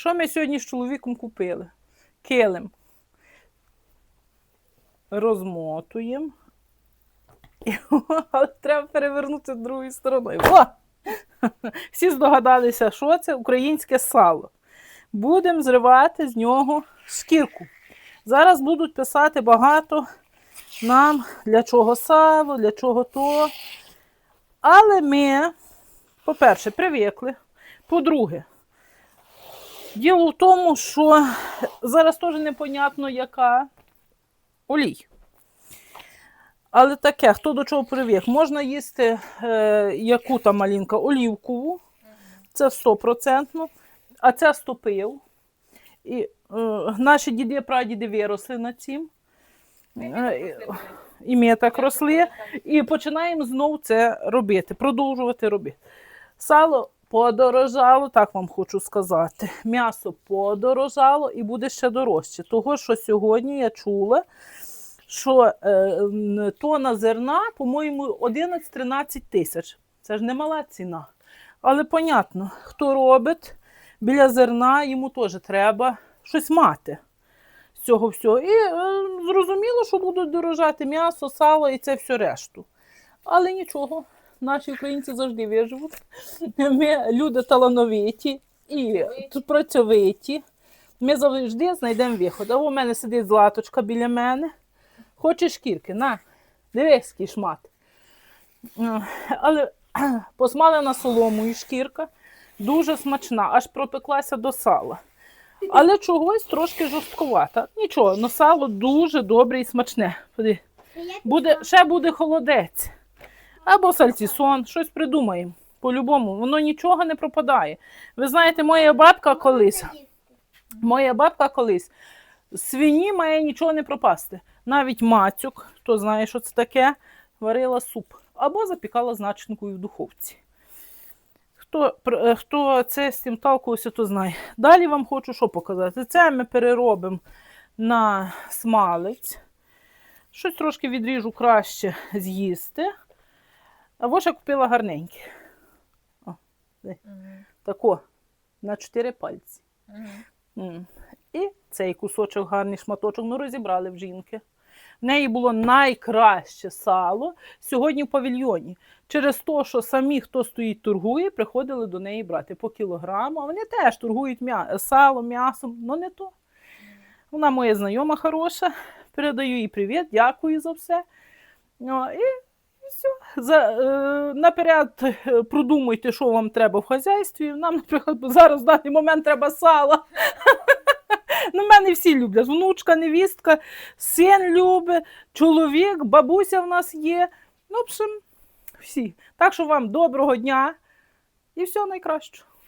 Що ми сьогодні з чоловіком купили? Килим. Розмотуємо. Але треба перевернути другою стороною. О! Всі здогадалися, що це українське сало. Будемо зривати з нього шкірку. Зараз будуть писати багато нам для чого сало, для чого то. Але ми, по-перше, привикли. По-друге, діло в тому, що зараз теж непонятно, яка олій. Але таке, хто до чого привик, можна їсти е, яку там малінка олівкову, це 100%, а це стопив. І е, наші діди, прадіди виросли на цім. Е, і ми так росли. І починаємо знову це робити, продовжувати робити. Сало подорожало, так вам хочу сказати. М'ясо подорожало і буде ще дорожче. Того, що сьогодні я чула, що е, тона зерна, по-моєму, 11-13 тисяч. Це ж немала ціна. Але понятно, хто робить біля зерна, йому теж треба щось мати з цього всього. І е, зрозуміло, що будуть дорожати м'ясо, сало і це все решту. Але нічого, наші українці завжди виживуть. Ми люди талановиті і працьовиті. Ми завжди знайдемо виход. А у мене сидить златочка біля мене. Хоче шкірки, на, дивись, який шмат. Але посмалена соломою шкірка дуже смачна, аж пропеклася до сала. Але чогось трошки жорсткувата. Нічого, но сало дуже добре і смачне. Буде, ще буде холодець. Або сальцісон, щось придумаємо. По-любому, воно нічого не пропадає. Ви знаєте, моя бабка колись, моя бабка колись, свині має нічого не пропасти. Навіть мацюк, хто знає, що це таке, варила суп. Або запікала з в духовці. Хто, е, хто це з цим талкувався, то знає. Далі вам хочу що показати. Це ми переробимо на смалець. Щось трошки відріжу краще з'їсти. Або ще купила гарненьке. О, де. Тако, на 4 пальці. М. І цей кусочок, гарний шматочок, ну розібрали в жінки. В неї було найкраще сало сьогодні в павільйоні. Через те, що самі, хто стоїть, торгує, приходили до неї брати по кілограму. А вони теж торгують м'я... салом, м'ясом, але не то. Вона моя знайома хороша. Передаю їй привіт, дякую за все. І все. За, е, наперед е, продумуйте, що вам треба в хазяйстві. Нам, наприклад, зараз в даний момент треба сала. Ну, мене всі люблять. Внучка, невістка, син любить, чоловік, бабуся в нас є. Ну, в общем, всі. Так що вам доброго дня і всього найкращого.